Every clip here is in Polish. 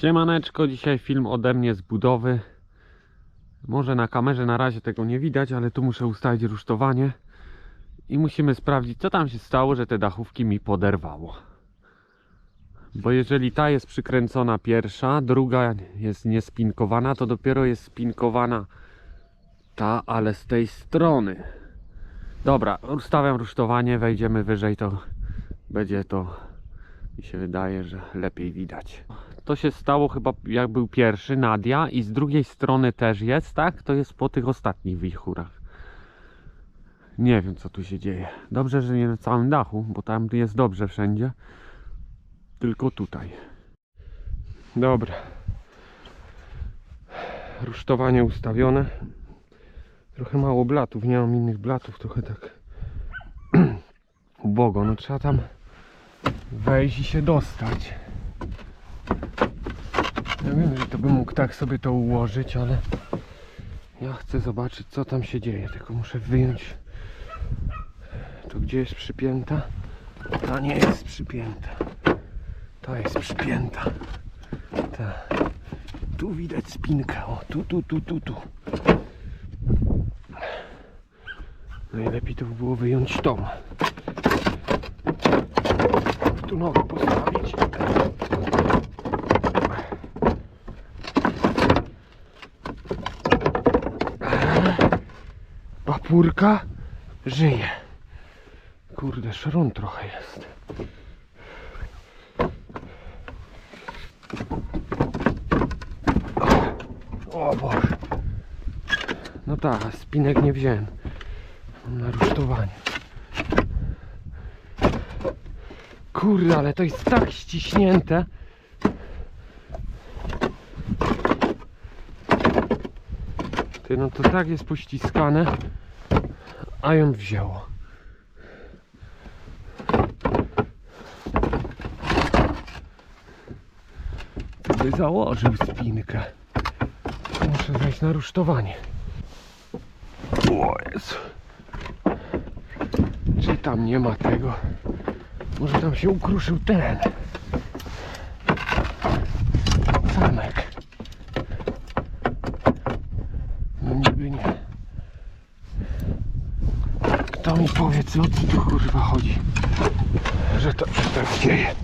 Siemaneczko, dzisiaj film ode mnie z budowy. Może na kamerze na razie tego nie widać, ale tu muszę ustawić rusztowanie i musimy sprawdzić, co tam się stało, że te dachówki mi poderwało. Bo jeżeli ta jest przykręcona pierwsza, druga jest niespinkowana, to dopiero jest spinkowana ta, ale z tej strony. Dobra, ustawiam rusztowanie, wejdziemy wyżej, to będzie to, mi się wydaje, że lepiej widać. To się stało chyba jak był pierwszy, Nadia, i z drugiej strony też jest, tak? To jest po tych ostatnich wichurach. Nie wiem, co tu się dzieje. Dobrze, że nie na całym dachu, bo tam jest dobrze wszędzie. Tylko tutaj. Dobra. Rusztowanie ustawione. Trochę mało blatów, nie mam innych blatów, trochę tak ubogo. No trzeba tam wejść i się dostać. Ja wiem, że to bym mógł tak sobie to ułożyć, ale ja chcę zobaczyć co tam się dzieje, tylko muszę wyjąć. To gdzie jest przypięta? Ta nie jest przypięta. Ta jest przypięta. Ta. Tu widać spinkę, o tu, tu, tu, tu, tu. Najlepiej to by było wyjąć tą. Tu nogę postawić Papurka żyje. Kurde, szron trochę jest. O Boże. No tak, spinek nie wziąłem. Na rusztowanie. Kurde, ale to jest tak ściśnięte. Ty, no to tak jest pościskane, a ją wzięło. To by założył spinkę. Muszę wejść na rusztowanie. O Jezu. Czy tam nie ma tego? Może tam się ukruszył ten. Zamek. No niby nie. Kto mi powie, co tu kurwa chodzi? Że to się tak dzieje.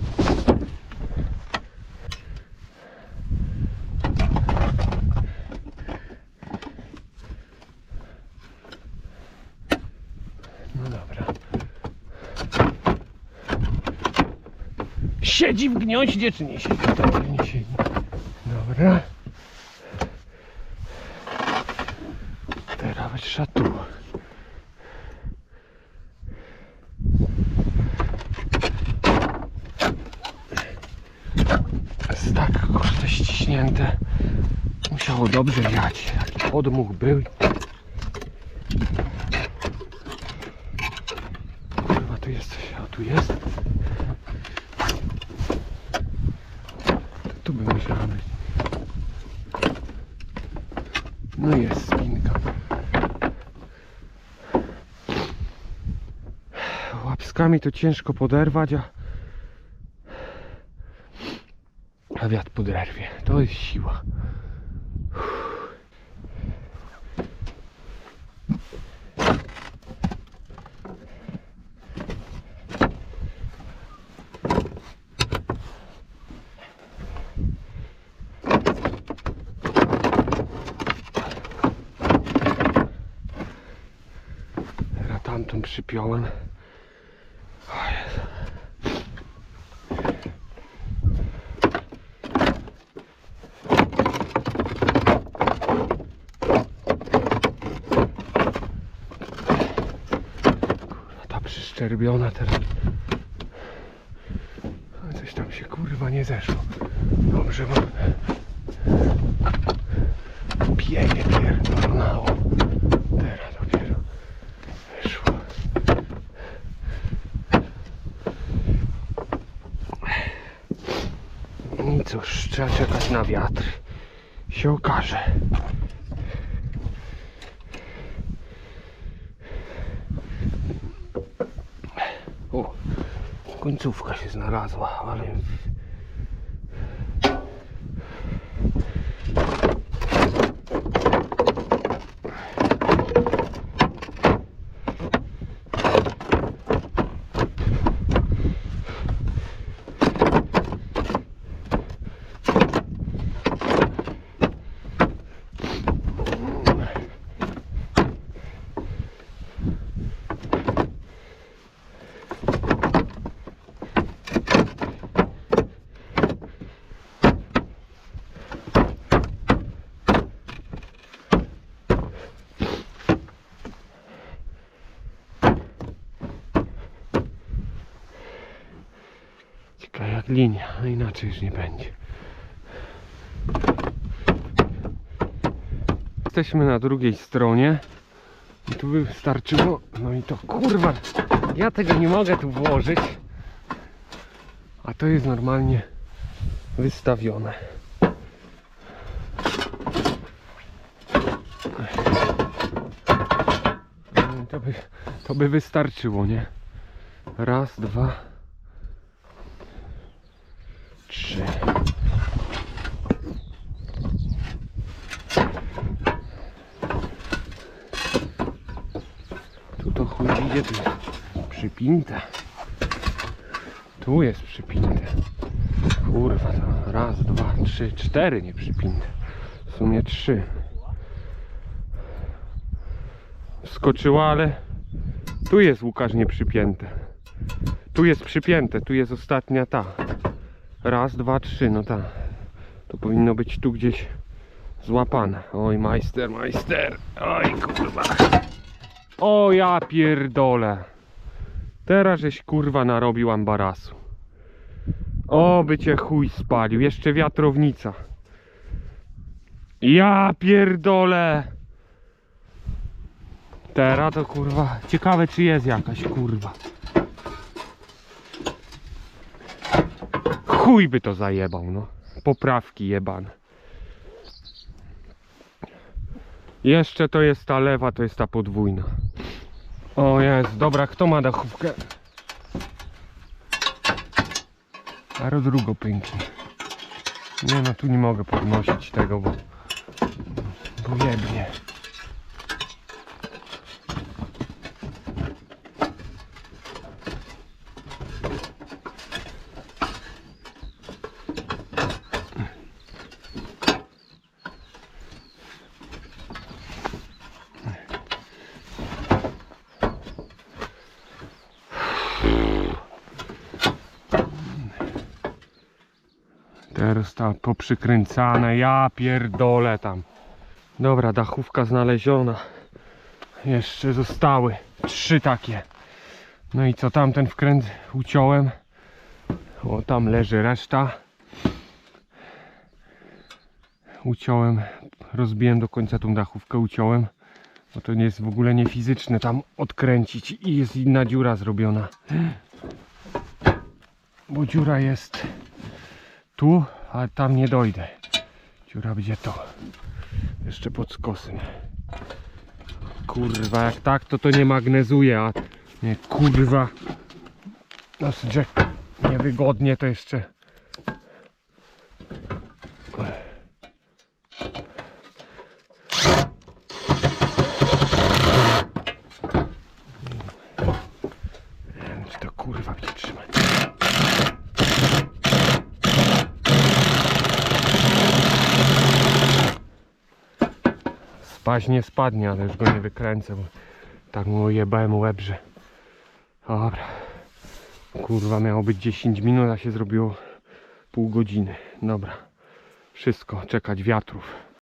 No dobra. Siedzi w gniaździe, czy nie siedzi? Tak, nie siedzi. Dobra. Teraz trzeba tu. Jest tak Musiało dobrze wiać. Jaki podmuch był. Kurwa, tu jest coś. A tu jest? Tu by musiała być. No jest spinka. Łapskami to ciężko poderwać, a... A wiatr poderwie. To jest siła. Teraz tamtą przypiąłem. O Jezu. Przyszczerbiona teraz. A Coś tam się kurwa nie zeszło. Dobrze, bo pieje pierdolnało. Teraz dopiero wyszło. I cóż, trzeba czekać na wiatr. Się okaże. końcówka się znalazła, ale linia, a inaczej już nie będzie. Jesteśmy na drugiej stronie. I tu by wystarczyło. No i to kurwa. Ja tego nie mogę tu włożyć. A to jest normalnie wystawione. To by, to by wystarczyło, nie? Raz, dwa, trzy. Tu to chuj idzie, tu jest przypinte. Tu jest przypinte. Kurwa, to raz, dwa, trzy, cztery nie przypinte. W sumie trzy. Skoczyła, ale tu jest Łukasz nie przypięte. Tu jest przypięte, tu jest ostatnia ta. Raz, dwa, trzy, no ta. To powinno być tu gdzieś złapane. Oj, majster, majster. Oj, kurwa. O ja pierdolę. Teraz żeś kurwa narobił ambarasu. O, by cię chuj spalił. Jeszcze wiatrownica. Ja pierdolę. Teraz to kurwa. Ciekawe czy jest jakaś kurwa. Chuj by to zajebał, no. Poprawki jebane. Jeszcze to jest ta lewa, to jest ta podwójna. O jest, dobra, kto ma dachówkę? A drugo pęknie. Nie no, tu nie mogę podnosić tego, bo... Bo jebnie. Teraz ta poprzykręcane, ja pierdolę tam. Dobra, dachówka znaleziona. Jeszcze zostały trzy takie. No i co tamten wkręt uciąłem. O, tam leży reszta. Uciąłem, rozbiłem do końca tą dachówkę, uciąłem. Bo to nie jest w ogóle niefizyczne tam odkręcić i jest inna dziura zrobiona. Bo dziura jest tu, a tam nie dojdę. Dziura będzie to. Jeszcze pod skosem. Kurwa, jak tak, to to nie magnezuje, a nie, kurwa. Znaczy, że niewygodnie to jeszcze. Nie wiem, czy to kurwa będzie trzymać. Spaść nie spadnie, ale już go nie wykręcę, bo tak mu ojebałem łeb, że... Dobra. Kurwa, miało być 10 minut, a się zrobiło pół godziny. Dobra. Wszystko, czekać wiatrów.